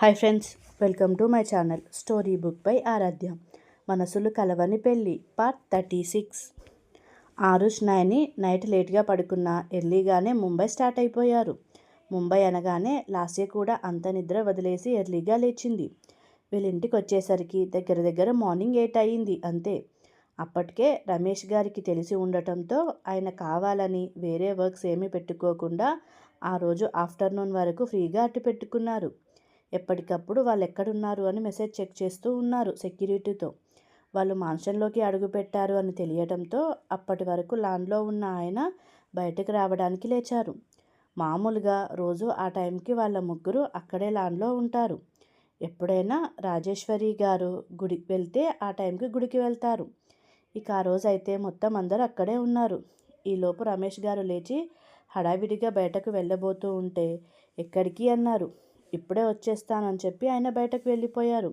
Hi friends welcome to my channel story book by Aaradhya. మనసులు కలవని పెళ్ళి part thirty six. Aarush Nayani night లేట్గా పడుకున్న ఎర్లీగానే ముంబై స్టార్ట్ అయిపోయారు. ముంబై అనగానే లాస్య కూడా అంత నిద్ర వదిలేసి ఎర్లీగా లేచింది. వీళ్ళింటికి వచ్చేసరికి దగ్గర దగ్గర మార్నింగ్ ఎయిట్ అయ్యింది అంతే. అప్పటికే రమేష్ గారికి తెలిసి ఉండటంతో ఆయన కావాలని వేరే వర్క్స్ ఏమీ పెట్టుకోకుండా ఆ రోజు ఆఫ్టర్నూన్ వరకు ఫ్రీగా అట్టు పెట్టుకున్నారు. ఎప్పటికప్పుడు వాళ్ళు ఎక్కడున్నారు అని మెసేజ్ చెక్ చేస్తూ ఉన్నారు సెక్యూరిటీతో. వాళ్ళు మాన్షన్లోకి అడుగుపెట్టారు అని తెలియడంతో అప్పటి వరకు లాన్లో ఉన్న ఆయన బయటకు రావడానికి లేచారు. మామూలుగా రోజు ఆ టైంకి వాళ్ళ ముగ్గురు అక్కడే లాన్లో ఉంటారు. ఎప్పుడైనా రాజేశ్వరి గారు గుడికి వెళ్తే ఆ టైంకి గుడికి వెళ్తారు. ఇక ఆ రోజైతే మొత్తం అందరూ అక్కడే ఉన్నారు. ఈలోపు రమేష్ గారు లేచి హడావిడిగా బయటకు వెళ్ళబోతూ ఉంటే ఎక్కడికి అన్నారు. ఇప్పుడే వచ్చేస్తానని చెప్పి ఆయన బయటకు వెళ్ళిపోయారు.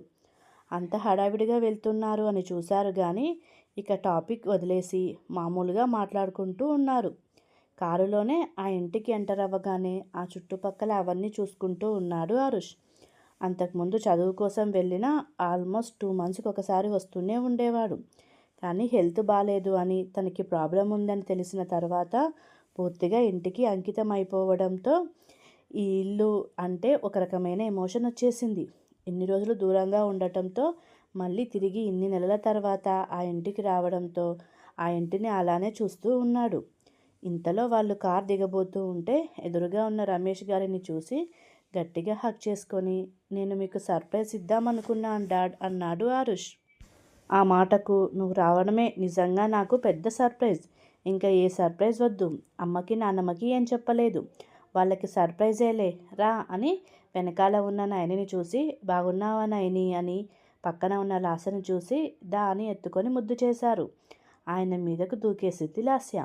అంత హడావిడిగా వెళ్తున్నారు అని చూశారు కానీ ఇక టాపిక్ వదిలేసి మామూలుగా మాట్లాడుకుంటూ ఉన్నారు. కారులోనే ఆ ఇంటికి ఎంటర్ అవ్వగానే ఆ చుట్టుపక్కల అవన్నీ చూసుకుంటూ ఉన్నాడు అరుష్ అంతకుముందు చదువు కోసం వెళ్ళిన ఆల్మోస్ట్ టూ మంత్స్కి ఒకసారి వస్తూనే ఉండేవాడు. కానీ హెల్త్ బాగాలేదు అని తనకి ప్రాబ్లం ఉందని తెలిసిన తర్వాత పూర్తిగా ఇంటికి అంకితం అయిపోవడంతో ఈ ఇల్లు అంటే ఒక రకమైన ఎమోషన్ వచ్చేసింది. ఇన్ని రోజులు దూరంగా ఉండటంతో మళ్ళీ తిరిగి ఇన్ని నెలల తర్వాత ఆ ఇంటికి రావడంతో ఆ ఇంటిని అలానే చూస్తూ ఉన్నాడు. ఇంతలో వాళ్ళు కార్ దిగబోతూ ఉంటే ఎదురుగా ఉన్న రమేష్ గారిని చూసి గట్టిగా హక్ చేసుకొని నేను మీకు సర్ప్రైజ్ ఇద్దామనుకున్నాను డాడ్ అన్నాడు ఆరుష్. ఆ మాటకు నువ్వు రావడమే నిజంగా నాకు పెద్ద సర్ప్రైజ్. ఇంకా ఏ సర్ప్రైజ్ వద్దు. అమ్మకి నాన్నమ్మకి ఏం చెప్పలేదు. వాళ్ళకి సర్ప్రైజేలే రా అని వెనకాల ఉన్న నయనిని చూసి బాగున్నావా నయని? అని పక్కన ఉన్న లాస్యని చూసి దా అని ఎత్తుకొని ముద్దు చేశారు. ఆయన మీదకు దూకేసింది లాస్య.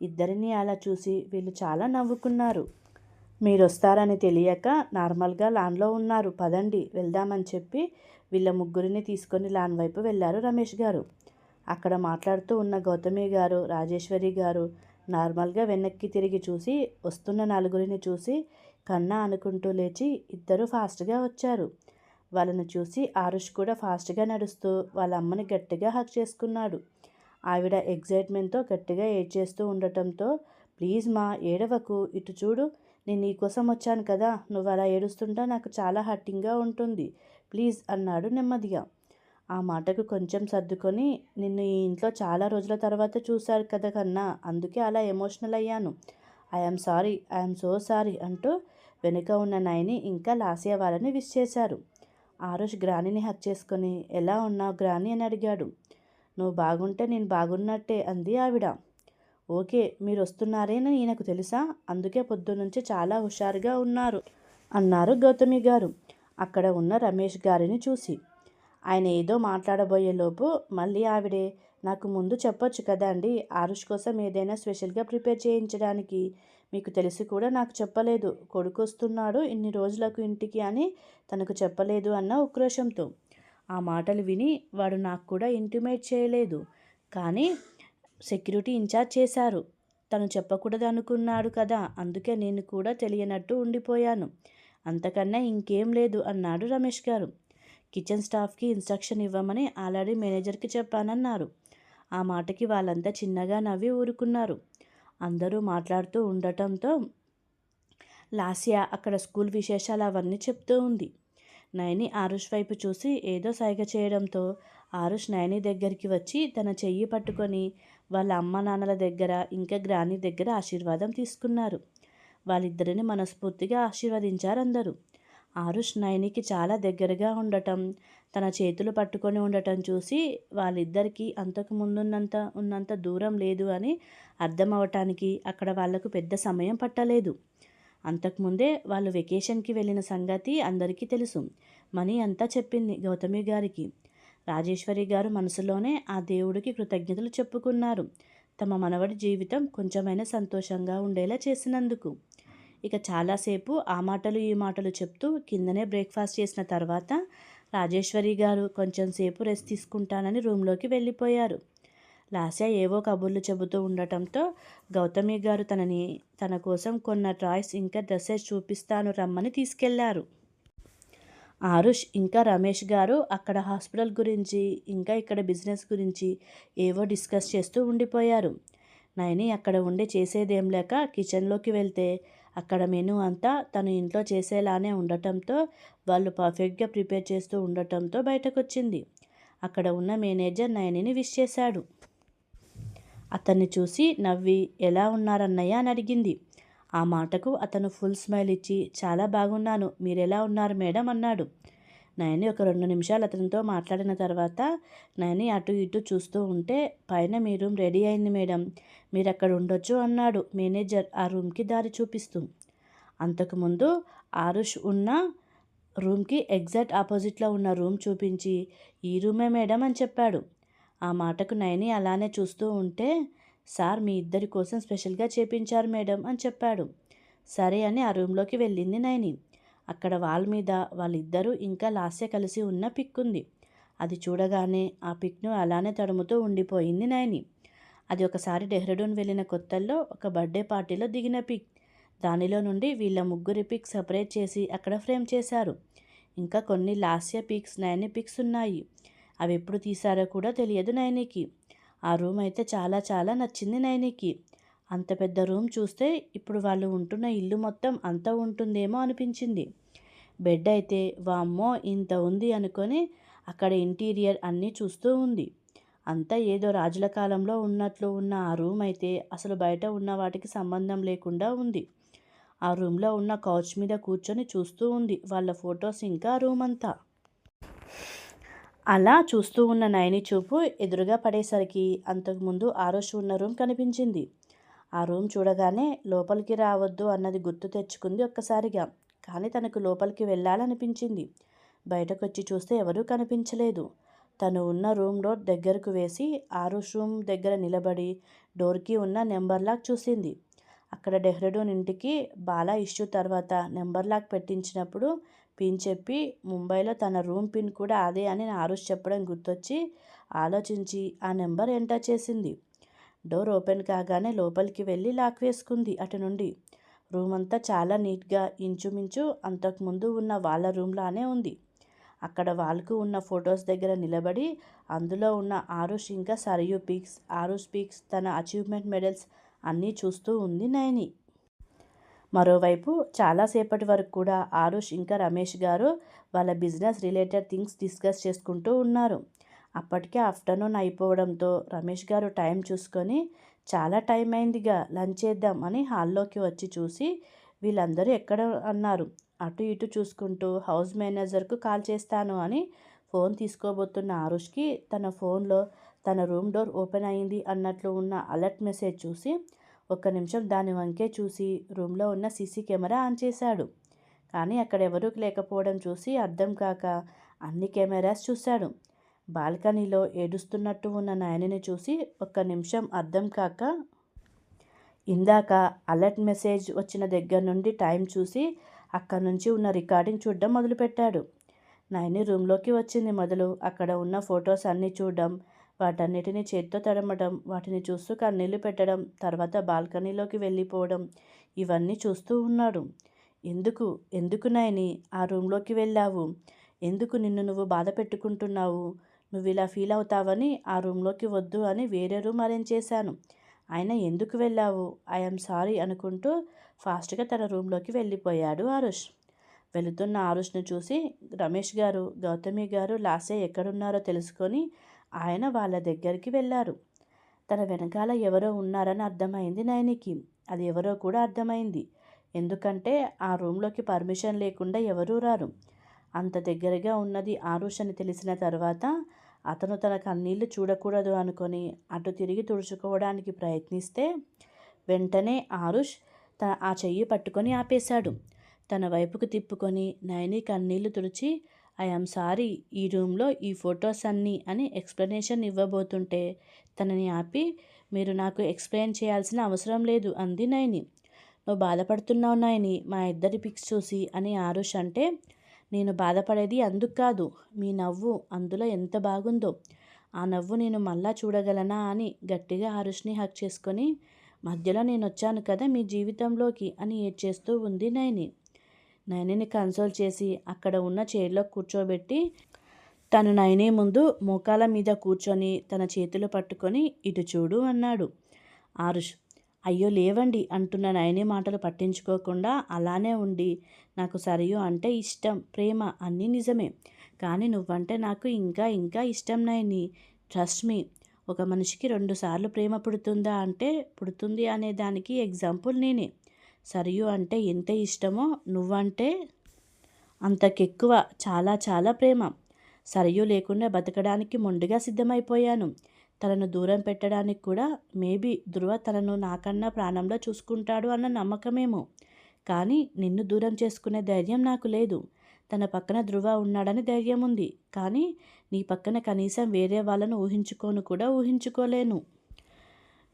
ఇద్దరిని అలా చూసి వీళ్ళు చాలా నవ్వుకున్నారు. మీరు వస్తారని తెలియక నార్మల్గా లాన్లో ఉన్నారు. పదండి వెళ్దామని చెప్పి వీళ్ళ ముగ్గురిని తీసుకొని లాన్ వైపు వెళ్ళారు రమేష్ గారు. అక్కడ మాట్లాడుతూ ఉన్న గౌతమి గారు రాజేశ్వరి గారు నార్మల్గా వెనక్కి తిరిగి చూసి వస్తున్న నలుగురిని చూసి కన్నా అనుకుంటూ లేచి ఇద్దరు ఫాస్ట్గా వచ్చారు. వాళ్ళని చూసి ఆరుష్ కూడా ఫాస్ట్గా నడుస్తూ వాళ్ళ అమ్మని గట్టిగా హక్ చేసుకున్నాడు. ఆవిడ ఎగ్జైట్మెంట్తో గట్టిగా ఏడ్చేస్తూ ఉండటంతో ప్లీజ్ మా ఏడవకు. ఇటు చూడు. నేను నీకోసం వచ్చాను కదా. నువ్వు అలా ఏడుస్తుంటే నాకు చాలా హట్టింగ్గా ఉంటుంది. ప్లీజ్ అన్నాడు నెమ్మదిగా. ఆ మాటకు కొంచెం సర్దుకొని నిన్ను ఈ ఇంట్లో చాలా రోజుల తర్వాత చూశారు కదా కన్నా అందుకే అలా ఎమోషనల్ అయ్యాను. I'm sorry I'm so sorry అంటూ వెనుక ఉన్న నయని ఇంకా లాసియా వాళ్ళని విష్ చేశారు. ఆరుష్ గ్రానీని హక్ చేసుకొని ఎలా ఉన్నావు గ్రాని? అని అడిగాడు. నువ్వు బాగుంటే నేను బాగున్నట్టే అంది ఆవిడ. ఓకే మీరు వస్తున్నారేనని ఈయనకు తెలుసా? అందుకే పొద్దునుంచి చాలా హుషారుగా ఉన్నారు అన్నారు గౌతమి గారు. అక్కడ ఉన్న రమేష్ గారిని చూసి ఆయన ఏదో మాట్లాడబోయేలోపు మళ్ళీ ఆవిడే నాకు ముందు చెప్పొచ్చు కదా అండి ఆరుష్ కోసం ఏదైనా స్పెషల్గా ప్రిపేర్ చేయించడానికి. మీకు తెలిసి కూడా నాకు చెప్పలేదు. కొడుకు వస్తున్నాడు ఇన్ని రోజులకు ఇంటికి అని తనకు చెప్పలేదు అన్న ఉక్రోషంతో. ఆ మాటలు విని వాడు నాకు కూడా ఇంటిమేట్ చేయలేదు. కానీ సెక్యూరిటీ ఇన్ఛార్జ్ చేశారు. తను చెప్పకూడదు అనుకున్నాడు కదా అందుకే నేను కూడా తెలియనట్టు ఉండిపోయాను. అంతకన్నా ఇంకేం లేదు అన్నాడు రమేష్ గారు. కిచెన్ స్టాఫ్కి ఇన్స్ట్రక్షన్ ఇవ్వమని ఆల్రెడీ మేనేజర్కి చెప్పానన్నారు. ఆ మాటకి వాళ్ళంతా చిన్నగా నవ్వి ఊరుకున్నారు. అందరూ మాట్లాడుతూ ఉండటంతో లాస్యా అక్కడ స్కూల్ విశేషాలు అవన్నీ చెప్తూ ఉంది. నయని ఆరుష్ వైపు చూసి ఏదో సైగ చేయడంతో ఆరుష్ నయని దగ్గరికి వచ్చి తన చెయ్యి పట్టుకొని వాళ్ళ అమ్మ నాన్నల దగ్గర ఇంకా గ్రాని దగ్గర ఆశీర్వాదం తీసుకున్నారు. వాళ్ళిద్దరిని మనస్ఫూర్తిగా ఆశీర్వదించారు అందరూ. ఆరుష్ నయనికి చాలా దగ్గరగా ఉండటం తన చేతులు పట్టుకొని ఉండటం చూసి వాళ్ళిద్దరికీ అంతకు ముందున్నంత ఉన్నంత దూరం లేదు అని అర్థం అవటానికి అక్కడ వాళ్ళకు పెద్ద సమయం పట్టలేదు. అంతకుముందే వాళ్ళు వెకేషన్కి వెళ్ళిన సంగతి అందరికీ తెలుసు. మనీ అంతా చెప్పింది గౌతమి గారికి. రాజేశ్వరి గారు మనసులోనే ఆ దేవుడికి కృతజ్ఞతలు చెప్పుకున్నారు. తమ మనవడి జీవితం కొంచెమైనా సంతోషంగా ఉండేలా చేసినందుకు. ఇక చాలాసేపు ఆ మాటలు ఈ మాటలు చెప్తూ కిందనే బ్రేక్ఫాస్ట్ చేసిన తర్వాత రాజేశ్వరి గారు కొంచెం సేపు రెస్ట్ తీసుకుంటానని రూమ్లోకి వెళ్ళిపోయారు. లాస్య ఏవో కబుర్లు చెబుతూ ఉండటంతో గౌతమి గారు తనని తన కోసం కొన్న టాయ్స్ ఇంకా డ్రెస్సెస్ చూపిస్తాను రమ్మని తీసుకెళ్ళారు. ఆరుష్ ఇంకా రమేష్ గారు అక్కడ హాస్పిటల్ గురించి ఇంకా ఇక్కడ బిజినెస్ గురించి ఏవో డిస్కస్ చేస్తూ ఉండిపోయారు. నయని అక్కడ ఉండి చేసేదేం లేక కిచెన్లోకి వెళ్తే అక్కడ మెనూ అంతా తను ఇంట్లో చేసేలానే ఉండటంతో వాళ్ళు పర్ఫెక్ట్గా ప్రిపేర్ చేస్తూ ఉండటంతో బయటకొచ్చింది. అక్కడ ఉన్న మేనేజర్ నయనిని విష్ చేశాడు. అతన్ని చూసి నవ్వి ఎలా ఉన్నారన్నయ్య? అని అడిగింది. ఆ మాటకు అతను ఫుల్ స్మైల్ ఇచ్చి చాలా బాగున్నాను. మీరెలా ఉన్నారు మేడం? అన్నాడు. నయని ఒక రెండు నిమిషాలు అతనితో మాట్లాడిన తర్వాత నయని అటు ఇటు చూస్తూ ఉంటే పైన మీ రూమ్ రెడీ అయింది మేడం. మీరు అక్కడ ఉండొచ్చు అన్నాడు మేనేజర్ ఆ రూమ్కి దారి చూపిస్తూ. అంతకుముందు ఆరుష్ ఉన్న రూమ్కి ఎగ్జాక్ట్ ఆపోజిట్లో ఉన్న రూమ్ చూపించి ఈ రూమే మేడం అని చెప్పాడు. ఆ మాటకు నయని అలానే చూస్తూ ఉంటే సార్ మీ ఇద్దరి కోసం స్పెషల్గా చేపించారు మేడం అని చెప్పాడు. సరే అని ఆ రూమ్లోకి వెళ్ళింది నయని. అక్కడ వాల్ మీద వాళ్ళిద్దరూ ఇంకా లాస్య కలిసి ఉన్న పిక్ ఉంది అది చూడగానే ఆ పిక్ను అలానే తడుముతూ ఉండిపోయింది నయని అది ఒకసారి డెహ్రడూన్ వెళ్ళిన కొత్తల్లో ఒక బర్త్డే పార్టీలో దిగిన పిక్. దానిలో నుండి వీళ్ళ ముగ్గురి పిక్ సపరేట్ చేసి అక్కడ ఫ్రేమ్ చేశారు. ఇంకా కొన్ని లాస్య పిక్స్ నయని పిక్స్ ఉన్నాయి. అవి ఎప్పుడు తీశారో కూడా తెలియదు నయనికి ఆ రూమ్ అయితే చాలా చాలా నచ్చింది నయనికి అంత పెద్ద రూమ్ చూస్తే ఇప్పుడు వాళ్ళు ఉంటున్న ఇల్లు మొత్తం అంత ఉంటుందేమో అనిపించింది. బెడ్ అయితే వామ్మో ఇంత ఉంది అనుకొని అక్కడ ఇంటీరియర్ అన్నీ చూస్తూ ఉంది. అంతా ఏదో రాజుల కాలంలో ఉన్నట్లు ఉన్న ఆ రూమ్ అయితే అసలు బయట ఉన్న వాటికి సంబంధం లేకుండా ఉంది. ఆ రూమ్లో ఉన్న కౌచ్ మీద కూర్చొని చూస్తూ ఉంది వాళ్ళ ఫొటోస్ ఇంకా రూమ్ అంతా అలా చూస్తూ ఉన్న నయని చూపు ఎదురుగా పడేసరికి అంతకుముందు ఆరోష్ ఉన్న రూమ్ కనిపించింది. ఆ రూమ్ చూడగానే లోపలికి రావద్దు అన్నది గుర్తు తెచ్చుకుంది ఒక్కసారిగా కానీ తనకు లోపలికి వెళ్ళాలనిపించింది. బయటకొచ్చి చూస్తే ఎవరూ కనిపించలేదు. తను ఉన్న రూమ్ డోర్ దగ్గరకు వేసి ఆరుష్ రూమ్ దగ్గర నిలబడి డోర్కి ఉన్న నెంబర్ లాక్ చూసింది. అక్కడ డెహ్రడూన్ ఇంటికి బాలా ఇష్యూ తర్వాత నెంబర్ లాక్ పెట్టించినప్పుడు పిన్ చెప్పి ముంబైలో తన రూమ్ పిన్ కూడా అదే అని ఆరుష్ చెప్పడం గుర్తొచ్చి ఆలోచించి ఆ నెంబర్ ఎంటర్ చేసింది. డోర్ ఓపెన్ కాగానే లోపలికి వెళ్ళి లాక్ వేసుకుంది అటు నుండి. రూమ్ అంతా చాలా నీట్గా ఇంచుమించు అంతకుముందు ఉన్న వాళ్ళ రూమ్లానే ఉంది. అక్కడ వాళ్ళకు ఉన్న ఫొటోస్ దగ్గర నిలబడి అందులో ఉన్న ఆరుష్ ఇంకా సరయు పిక్స్ ఆరుష్ పిక్స్ తన అచీవ్మెంట్ మెడల్స్ అన్నీ చూస్తూ ఉంది నయని. మరోవైపు చాలాసేపటి వరకు కూడా ఆరుష్ ఇంకా రమేష్ గారు వాళ్ళ బిజినెస్ రిలేటెడ్ థింగ్స్ డిస్కస్ చేసుకుంటూ ఉన్నారు. అప్పటికే ఆఫ్టర్నూన్ అయిపోవడంతో రమేష్ గారు టైం చూసుకొని చాలా టైం అయిందిగా లంచ్ చేద్దాం అని హాల్లోకి వచ్చి చూసి వీళ్ళందరూ ఎక్కడ అన్నారు? అటు ఇటు చూసుకుంటూ హౌస్ మేనేజర్కు కాల్ చేస్తాను అని ఫోన్ తీసుకోబోతున్న ఆరుష్కి తన ఫోన్లో తన రూమ్ డోర్ ఓపెన్ అయింది అన్నట్లు ఉన్న అలర్ట్ మెసేజ్ చూసి ఒక్క నిమిషం దాని వంకే చూసి రూమ్లో ఉన్న సీసీ కెమెరా ఆన్ చేశాడు. కానీ అక్కడ ఎవరూ లేకపోవడం చూసి అర్థం కాక అన్ని కెమెరాస్ చూశాడు. బాల్కనీలో ఏడుస్తున్నట్టు ఉన్న నాయనిని చూసి ఒక్క నిమిషం అర్థం కాక ఇందాక అలర్ట్ మెసేజ్ వచ్చిన దగ్గర నుండి టైం చూసి అక్కడ నుంచి ఉన్న రికార్డింగ్ చూడడం మొదలుపెట్టాడు. నాయని రూమ్లోకి వచ్చింది మొదలు. అక్కడ ఉన్న ఫొటోస్ అన్నీ చూడడం వాటన్నిటిని చేత్తో తడమడం వాటిని చూస్తూ కన్నీళ్ళు పెట్టడం తర్వాత బాల్కనీలోకి వెళ్ళిపోవడం ఇవన్నీ చూస్తూ ఉన్నాడు. ఎందుకు? ఎందుకు నాయని? ఆ రూమ్లోకి వెళ్ళావు. ఎందుకు నిన్ను నువ్వు బాధ పెట్టుకుంటున్నావు? నువ్వు ఇలా ఫీల్ అవుతావని ఆ రూమ్లోకి వద్దు అని వేరే రూమ్ అరేంజ్ చేశాను. ఆయన ఎందుకు వెళ్ళావు? ఐఎమ్ సారీ అనుకుంటూ ఫాస్ట్గా తన రూమ్లోకి వెళ్ళిపోయాడు ఆరుష్. వెళుతున్న ఆరుష్ను చూసి రమేష్ గారు గౌతమి గారు లాసే ఎక్కడున్నారో తెలుసుకొని ఆయన వాళ్ళ దగ్గరికి వెళ్ళారు. తన వెనకాల ఎవరో ఉన్నారని అర్థమైంది నయనికి అది ఎవరో కూడా అర్థమైంది. ఎందుకంటే ఆ రూమ్లోకి పర్మిషన్ లేకుండా ఎవరూ రారు. అంత దగ్గరగా ఉన్నది ఆరుష్ అని తెలిసిన తర్వాత అతను తన కన్నీళ్ళు చూడకూడదు అనుకొని అటు తిరిగి తుడుచుకోవడానికి ప్రయత్నిస్తే వెంటనే ఆరుష్ తన ఆ చెయ్యి పట్టుకొని ఆపేశాడు. తన వైపుకు తిప్పుకొని నయని కన్నీళ్ళు తుడిచి ఐఎమ్ సారీ ఈ రూమ్లో ఈ ఫొటోస్ అన్నీ అని ఎక్స్ప్లెనేషన్ ఇవ్వబోతుంటే తనని ఆపి మీరు నాకు ఎక్స్ప్లెయిన్ చేయాల్సిన అవసరం లేదు అంది నయని. నువ్వు బాధపడుతున్నావు నాయని మా ఇద్దరి పిక్స్ చూసి అని ఆరుష్ అంటే నేను బాధపడేది అందుకు కాదు. మీ నవ్వు అందులో ఎంత బాగుందో. ఆ నవ్వు నేను మళ్ళా చూడగలనా అని గట్టిగా ఆరుష్ని హక్ చేసుకొని మధ్యలో నేను వచ్చాను కదా మీ జీవితంలోకి అని ఏడ్చేస్తూ ఉంది నైని నయనిని కన్సోల్ చేసి అక్కడ ఉన్న చైర్లో కూర్చోబెట్టి తను నయని ముందు మోకాల మీద కూర్చొని తన చేతులు పట్టుకొని ఇటు చూడు అన్నాడు. ఆరుష్ అయ్యో లేవండి అంటున్న నయని మాటలు పట్టించుకోకుండా అలానే ఉండి నాకు సరియు అంటే ఇష్టం ప్రేమ అన్నీ నిజమే. కానీ నువ్వంటే నాకు ఇంకా ఇంకా ఇష్టం నయని ట్రస్ట్ మీ. ఒక మనిషికి రెండుసార్లు ప్రేమ పుడుతుందా అంటే పుడుతుంది అనే దానికి ఎగ్జాంపుల్ నేనే. సరియు అంటే ఎంత ఇష్టమో నువ్వంటే అంతకెక్కువ చాలా చాలా ప్రేమ. సరియు లేకుండా బతకడానికి మొండిగా సిద్ధమైపోయాను. తనను దూరం పెట్టడానికి కూడా మేబీ ధృవ తనను నాకన్నా ప్రాణంలో చూసుకుంటాడు అన్న నమ్మకమేమో. కానీ నిన్ను దూరం చేసుకునే ధైర్యం నాకు లేదు. తన పక్కన ధృవ ఉన్నాడని ధైర్యం ఉంది. కానీ నీ పక్కన కనీసం వేరే వాళ్ళను ఊహించుకోను కూడా ఊహించుకోలేను.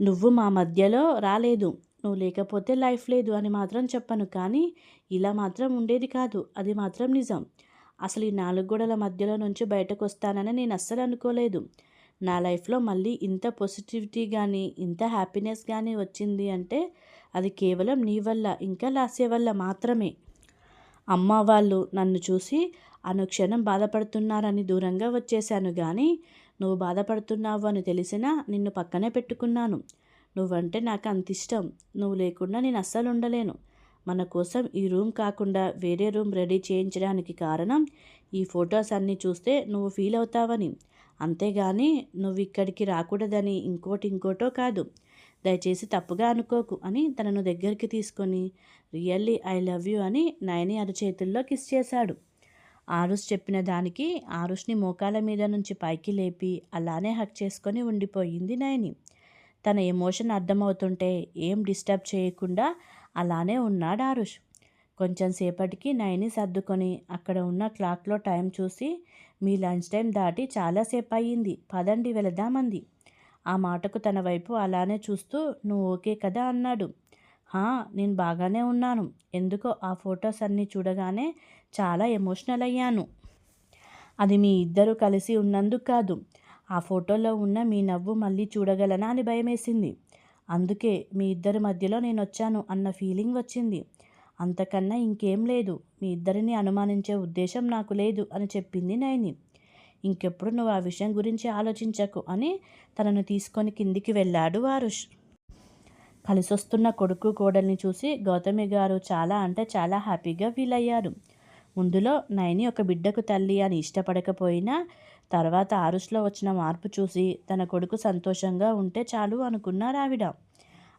నువ్వు మా మధ్యలో రాలేదు. నువ్వు లేకపోతే లైఫ్ లేదు అని మాత్రం చెప్పను. కానీ ఇలా మాత్రం ఉండేది కాదు. అది మాత్రం నిజం. అసలు ఈ నాలుగు గోడల మధ్యలో నుంచి బయటకు వస్తానని నేను అస్సలు అనుకోలేదు. నా లైఫ్లో మళ్ళీ ఇంత పాజిటివిటీ కానీ ఇంత హ్యాపీనెస్ కానీ వచ్చింది అంటే అది కేవలం నీ వల్ల ఇంకా లాస్య వల్ల మాత్రమే. అమ్మ వాళ్ళు నన్ను చూసి అనుక్షణం బాధపడుతున్నారని దూరంగా వచ్చేశాను కానీ నువ్వు బాధపడుతున్నావు అని తెలిసినా నిన్ను పక్కనే పెట్టుకున్నాను. నువ్వంటే నాకు అంత ఇష్టం. నువ్వు లేకుండా నేను అస్సలు ఉండలేను. మన కోసం ఈ రూమ్ కాకుండా వేరే రూమ్ రెడీ చేయించడానికి కారణం ఈ ఫొటోస్ అన్నీ చూస్తే నువ్వు ఫీల్ అవుతావని. అంతేగాని నువ్వు ఇక్కడికి రాకూడదని ఇంకోటి ఇంకోటో కాదు. దయచేసి తప్పుగా అనుకోకు అని తనను దగ్గరికి తీసుకొని రియల్లీ ఐ లవ్ యూ అని నయని అరచేతుల్లో కిస్ చేశాడు. ఆరుష్ చెప్పిన దానికి ఆరుష్ని మోకాల మీద నుంచి పైకి లేపి అలానే హక్ చేసుకొని ఉండిపోయింది నయని. తన ఎమోషన్ అర్థమవుతుంటే ఏం డిస్టర్బ్ చేయకుండా అలానే ఉన్నాడు ఆరుష్ కొంచెం సేపటికి నయని సర్దుకొని అక్కడ ఉన్న క్లాక్లో టైం చూసి మీ లంచ్ టైం దాటి చాలాసేపు అయ్యింది పదండి వెళదామంది. ఆ మాటకు తన వైపు అలానే చూస్తూ నువ్వు ఓకే కదా అన్నాడు. హా నేను బాగానే ఉన్నాను. ఎందుకో ఆ ఫొటోస్ అన్నీ చూడగానే చాలా ఎమోషనల్ అయ్యాను. అది మీ ఇద్దరు కలిసి ఉన్నందుకు కాదు. ఆ ఫోటోలో ఉన్న మీ నవ్వు మళ్ళీ చూడగలనా అని భయమేసింది. అందుకే మీ ఇద్దరి మధ్యలో నేను వచ్చాను అన్న ఫీలింగ్ వచ్చింది. అంతకన్నా ఇంకేం లేదు. మీ ఇద్దరిని అనుమానించే ఉద్దేశం నాకు లేదు అని చెప్పింది నయని ఇంకెప్పుడు నువ్వు ఆ విషయం గురించి ఆలోచించకు అని తనను తీసుకొని కిందికి వెళ్ళాడు వారుష్. కలిసొస్తున్న కొడుకు కోడల్ని చూసి గౌతమి గారు చాలా అంటే చాలా హ్యాపీగా ఫీల్ అయ్యారు. ముందులో నయని ఒక బిడ్డకు తల్లి అని ఇష్టపడకపోయినా తర్వాత ఆరుష్లో వచ్చిన మార్పు చూసి తన కొడుకు సంతోషంగా ఉంటే చాలు అనుకున్నారు ఆవిడ.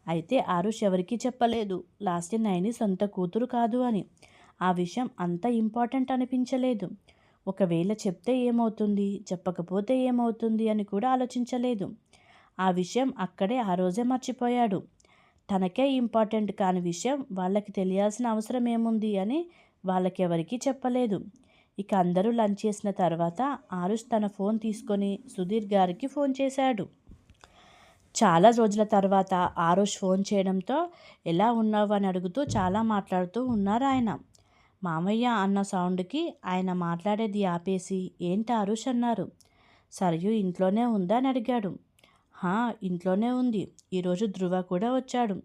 అయితే ఆరుష్ ఎవరికీ చెప్పలేదు. లాస్ట్ నైని సొంత కూతురు కాదు అని. ఆ విషయం అంత ఇంపార్టెంట్ అనిపించలేదు. ఒకవేళ చెప్తే ఏమవుతుంది? చెప్పకపోతే ఏమవుతుంది? అని కూడా ఆలోచించలేదు. ఆ విషయం అక్కడే ఆ రోజే మర్చిపోయాడు. తనకే ఇంపార్టెంట్ కాని విషయం వాళ్ళకి తెలియాల్సిన అవసరం ఏముంది అని వాళ్ళకెవరికీ చెప్పలేదు. ఇక అందరూ లంచ్ చేసిన తర్వాత ఆరుష్ తన ఫోన్ తీసుకొని సుధీర్ గారికి ఫోన్ చేశాడు. చాలా రోజుల తర్వాత ఆరుష్ ఫోన్ చేయడంతో ఎలా ఉన్నావు? అని అడుగుతూ చాలా మాట్లాడుతూ ఉన్నారు ఆయన. మామయ్య అన్న సౌండ్కి ఆయన మాట్లాడేది ఆపేసి ఏంటి ఆరుష్? అన్నారు. సరియు ఇంట్లోనే ఉందా? అని అడిగాడు. హా ఇంట్లోనే ఉంది. ఈరోజు ధృవ కూడా వచ్చాడు.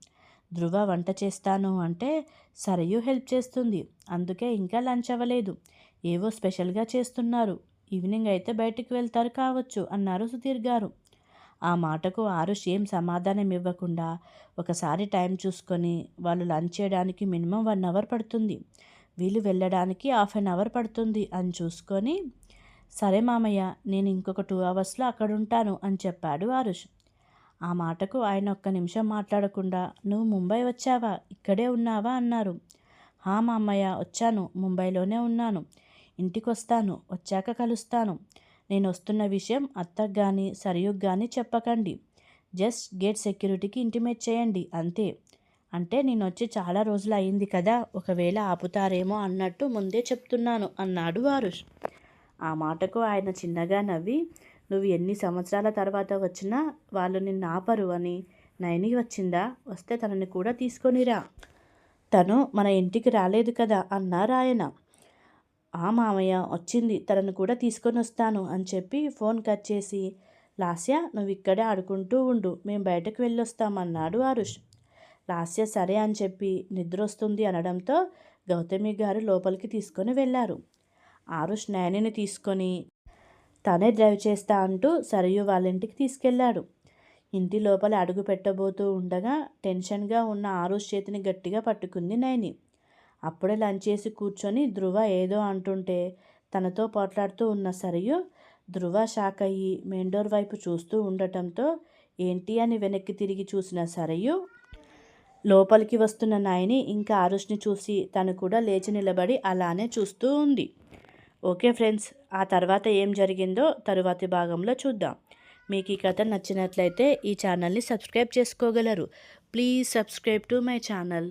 ధృవ వంట చేస్తాను అంటే సరయు హెల్ప్ చేస్తుంది. అందుకే ఇంకా లంచ్ అవ్వలేదు. ఏవో స్పెషల్గా చేస్తున్నారు. ఈవినింగ్ అయితే బయటికి వెళ్తారు కావచ్చు అన్నారు సుధీర్ గారు. ఆ మాటకు ఆరుష్ ఏం సమాధానం ఇవ్వకుండా ఒకసారి టైం చూసుకొని వాళ్ళు లంచ్ చేయడానికి మినిమం వన్ అవర్ పడుతుంది. వీళ్ళు వెళ్ళడానికి హాఫ్ అన్ అవర్ పడుతుంది అని చూసుకొని సరే మామయ్య నేను ఇంకొక టూ అవర్స్లో అక్కడ ఉంటాను అని చెప్పాడు ఆరుష్. ఆ మాటకు ఆయన ఒక్క నిమిషం మాట్లాడకుండా నువ్వు ముంబై వచ్చావా? ఇక్కడే ఉన్నావా? అన్నారు. హా మామయ్య వచ్చాను. ముంబైలోనే ఉన్నాను. ఇంటికి వస్తాను వచ్చాక కలుస్తాను. నేను వస్తున్న విషయం అత్తకు కానీ సరియుగ్ కానీ చెప్పకండి. జస్ట్ గేట్ సెక్యూరిటీకి ఇంటిమేట్ చేయండి అంతే. అంటే నేను వచ్చి చాలా రోజులు అయింది కదా ఒకవేళ ఆపుతారేమో అన్నట్టు ముందే చెప్తున్నాను అన్నాడు వారుష్. ఆ మాటకు ఆయన చిన్నగా నవ్వి నువ్వు ఎన్ని సంవత్సరాల తర్వాత వచ్చినా వాళ్ళు నిన్ను ఆపరు అని. నయని వచ్చిందా? వస్తే తనని కూడా తీసుకొనిరా తను మన ఇంటికి రాలేదు కదా అన్నారు ఆయన ఆ మామయ్య వచ్చింది తనను కూడా తీసుకొని వస్తాను అని చెప్పి ఫోన్ కట్ చేసి లాస్య నువ్వు ఇక్కడే ఆడుకుంటూ ఉండు మేము బయటకు వెళ్ళొస్తామన్నాడు ఆరుష్. లాస్య సరే అని చెప్పి నిద్ర వస్తుంది అనడంతో గౌతమి గారు లోపలికి తీసుకొని వెళ్ళారు. ఆరుష్ నయనిని తీసుకొని తనే డ్రైవ్ చేస్తా అంటూ సరయు వాళ్ళ ఇంటికి తీసుకెళ్ళాడు. ఇంటి లోపల అడుగు పెట్టబోతూ ఉండగా టెన్షన్గా ఉన్న ఆరుష్ చేతిని గట్టిగా పట్టుకుంది నయని. అప్పుడే లంచ్ చేసి కూర్చొని ధృవ ఏదో అంటుంటే తనతో పోట్లాడుతూ ఉన్న సరియు ధృవ షాక్ అయ్యి మెయిన్ డోర్ వైపు చూస్తూ ఉండటంతో ఏంటి అని వెనక్కి తిరిగి చూసిన సరయు లోపలికి వస్తున్న నాయని ఇంకా ఆరుష్ని చూసి తను కూడా లేచి నిలబడి అలానే చూస్తూ ఉంది. ఓకే ఫ్రెండ్స్ ఆ తర్వాత ఏం జరిగిందో తరువాతి భాగంలో చూద్దాం. మీకు ఈ కథ నచ్చినట్లయితే ఈ ఛానల్ని సబ్స్క్రైబ్ చేసుకోగలరు. Please subscribe to my channel.